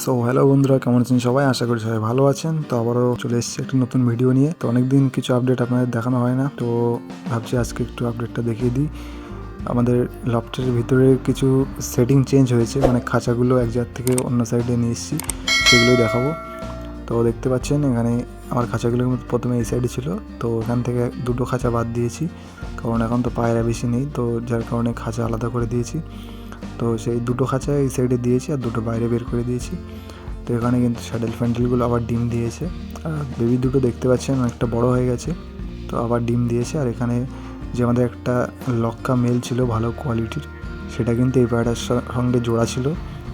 So hello বন্ধুরা, কেমন আছেন সবাই? আশা করি সবাই ভালো আছেন। তো আবারও চলে এসেছি একটি নতুন ভিডিও নিয়ে। তো অনেকদিন কিছু আপডেট আপনাদের দেখানো হয় না। তো ভাবছি আজকে একটু আপডেটটা দেখিয়ে দিই। আমাদের লফটের ভিতরে কিছু সেটিং চেঞ্জ হয়েছে। মানে খাঁচাগুলো এক জায়গা থেকে অন্য সাইডে নিয়ে এসেছি। সেগুলোই দেখাবো। তো দেখতে পাচ্ছেন, এখানে আমার খাঁচাগুলো প্রথমে এই সাইডে ছিল। তো এখান থেকে দুটো খাঁচা বাদ দিয়েছি। কারণ এখন তো পায়রা বেশি নেই। তো যার কারণে খাঁচা আলাদা করে দিয়েছি। তো সেই দুটো খাঁচা এই সাইডে দিয়েছি আর দুটো বাইরে বের করে দিয়েছি। তো এখানে কিন্তু স্যাডেল ফ্যান্ডেলগুলো আবার ডিম দিয়েছে। আর বেবি দুটো দেখতে পাচ্ছেন অনেকটা বড় হয়ে গেছে। তো আবার ডিম দিয়েছে আর এখানে যে আমাদের একটা লক্কা মেল ছিল ভালো কোয়ালিটির সেটা কিন্তু এই পায়রাটার সঙ্গে জোড়া ছিল।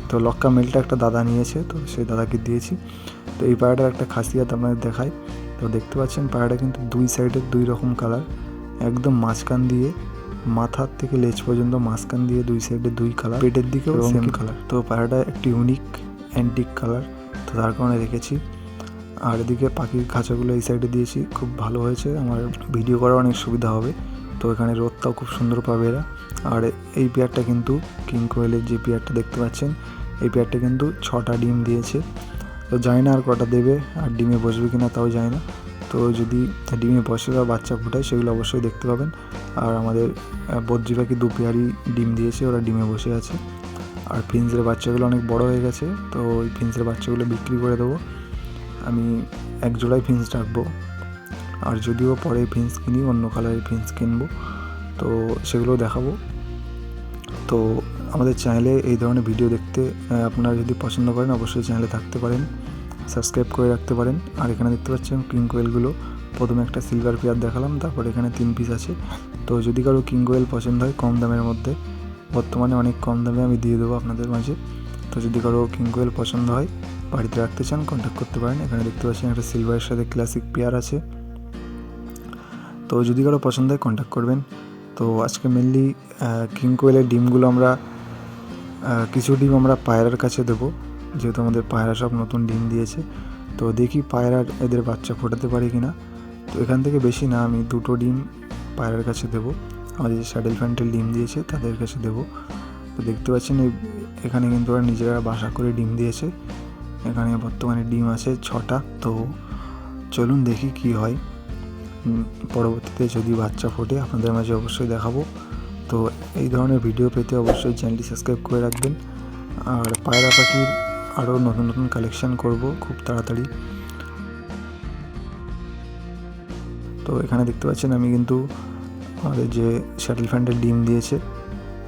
তো লক্কা মেলটা একটা দাদা নিয়েছে, তো সেই দাদাকে দিয়েছি। তো এই পায়রাটার একটা খাসিয়াত আপনাদের দেখাই। তো দেখতে পাচ্ছেন পায়রাটা কিন্তু দুই সাইডের দুই রকম কালার একদম মাঝখান দিয়ে মাথার থেকে লেজ পর্যন্ত মাঝখান দিয়ে দুই সাইডে দুই কালার পেটের দিকেও সেম কালার তো পায়রাটা একটি ইউনিক অ্যান্টিক কালার তো তার কারণে রেখেছি। আর এদিকে পাখির খাঁচাগুলো এই সাইডে দিয়েছি খুব ভালো হয়েছে আমার ভিডিও করা অনেক সুবিধা হবে। তো এখানে রোদটাও খুব সুন্দর পাবে এরা। আর এই পেয়ারটা কিন্তু কিং কোয়েলের যে পেয়ারটা দেখতে পাচ্ছেন এই পেয়ারটা কিন্তু ছটা ডিম দিয়েছে। তো জানি না আর কটা দেবে আর ডিমে বসবে কিনা তাও জানি না। তো যদি ডিমে বসে বা বাচ্চা ফোটায়, সেগুলো অবশ্যই দেখতে পাবেন। আর আমাদের বদ্রি পাখি দু পেয়ারই ডিম দিয়েছে, ওরা ডিমে বসে আছে। আর ফিন্সের বাচ্চাগুলো অনেক বড় হয়ে গেছে, তো ওই ফিন্সের বাচ্চাগুলো বিক্রি করে দেবো। আমি এক জোড়ায় ফিন্স রাখব। আর যদিও পরে ফিন্স কিনি, অন্য কালারের ফিন্স কিনবো, তো সেগুলো দেখাবো। তো আমাদের চ্যানেলে এই ধরনের ভিডিও দেখতে আপনারা যদি পছন্দ করেন, অবশ্যই চ্যানেলে থাকতে পারেন। সাবস্ক্রাইব করে রাখতে পারেন। আর এখানে দেখতে পাচ্ছেন কিং কোয়েলগুলো প্রথমে একটা সিলভার পেয়ার দেখালাম, তারপর এখানে তিন পিস আছে। তো যদি কারও কিং কোয়েল পছন্দ হয় কম দামের মধ্যে, বর্তমানে অনেক কম দামে আমি দিয়ে দেবো আপনাদের মাঝে। তো যদি কারও কিং কোয়েল পছন্দ হয়, বাড়িতে রাখতে চান কন্ট্যাক্ট করতে পারেন। এখানে দেখতে পাচ্ছেন একটা সিলভারের সাথে ক্লাসিক পেয়ার আছে। তো যদি কারও পছন্দ হয় কন্ট্যাক্ট করবেন। তো আজকে মেনলি কিং কোয়েলের ডিমগুলো আমরা কিছু ডিম আমরা পায়রার কাছে দেবো। যেহেতু আমাদের পায়রা সব নতুন ডিম দিয়েছে, তো দেখি পায়রার এদের বাচ্চা ফোটাতে পারি কি না তো এখান থেকে বেশি না, আমি দুটো ডিম পায়রার কাছে দেবো। আমাদের যে স্যাডেল ফ্যান্টেল ডিম দিয়েছে, তাদের কাছে দেবো। তো দেখতে পাচ্ছেন এখানে কিন্তু ওরা নিজেরা বাসা করে ডিম দিয়েছে। এখানে বর্তমানে ডিম আছে ছটা, তো চলুন দেখি কি হয়। পরবর্তীতে যদি বাচ্চা ফোটে, আপনাদের মাঝে অবশ্যই দেখাবো। তো এই ধরনের ভিডিও পেতে অবশ্যই চ্যানেলটি সাবস্ক্রাইব করে রাখবেন। আর পায়রা পাখির আরও নতুন নতুন কালেকশান করব খুব তাড়াতাড়ি। তো এখানে দেখতে পাচ্ছেন আমি কিন্তু আমাদের যে শ্যাটেল ফ্যান্ডের ডিম দিয়েছে।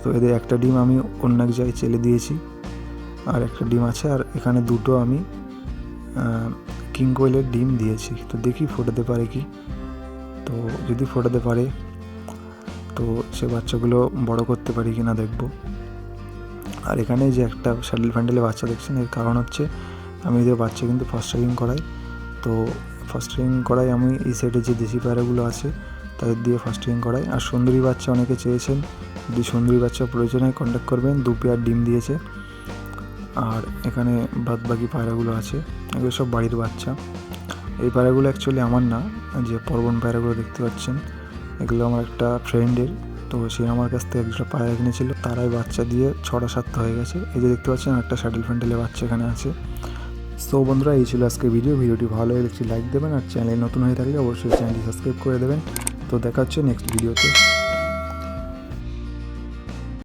তো এদের একটা ডিম আমি অন্য এক জায়গায় চেলে দিয়েছি। আর একটা ডিম আছে আর এখানে দুটো আমি কিং কোয়েলের ডিম দিয়েছি। তো দেখি ফোটাতে পারে কি? তো যদি ফোটাতে পারে, তো সে বাচ্চাগুলো বড় করতে পারি কি না দেখব। আর এখানে যে একটা স্যাডেল ফ্যান্ডেলে বাচ্চা দেখছেন, এর কারণ হচ্ছে আমি এদের বাচ্চা কিন্তু ফার্স্ট ফাস্টারিং করাই। তো ফার্স্ট ফাস্টারিং করাই আমি, এই সাইডে যে দেশি পায়রাগুলো আছে, তাদের দিয়ে ফার্স্ট ফাস্টারিং করাই। আর সুন্দরী বাচ্চা অনেকে চেয়েছেন, যদি সুন্দরী বাচ্চা প্রয়োজন হয় কন্ট্যাক্ট করবেন, দু পেয়ার ডিম দিয়েছে। আর এখানে বাদ বাকি পায়রাগুলো আছে, এগুলো সব বাড়ির বাচ্চা। এই পায়রাগুলো অ্যাকচুয়ালি আমার না, যে পর্বন পায়রাগুলো দেখতে পাচ্ছেন, এগুলো আমার একটা ফ্রেন্ডের তো সে আমার কাছ থেকে একটা পায়রা কিনেছিল। তারাই বাচ্চা দিয়ে ছটা সাতটা হয়ে গেছে। এই যে দেখতে পাচ্ছেন, একটা স্যাটেল ফ্যান্ডেলের বাচ্চা এখানে আছে। সো বন্ধুরা, এই ছিল আজকে ভিডিও। ভিডিওটি ভালো হলে একটি লাইক দেবেন আর চ্যানেল নতুন হয়ে থাকলে অবশ্যই চ্যানেলটি সাবস্ক্রাইব করে দেবেন। তো দেখা হচ্ছে নেক্সট ভিডিওতে।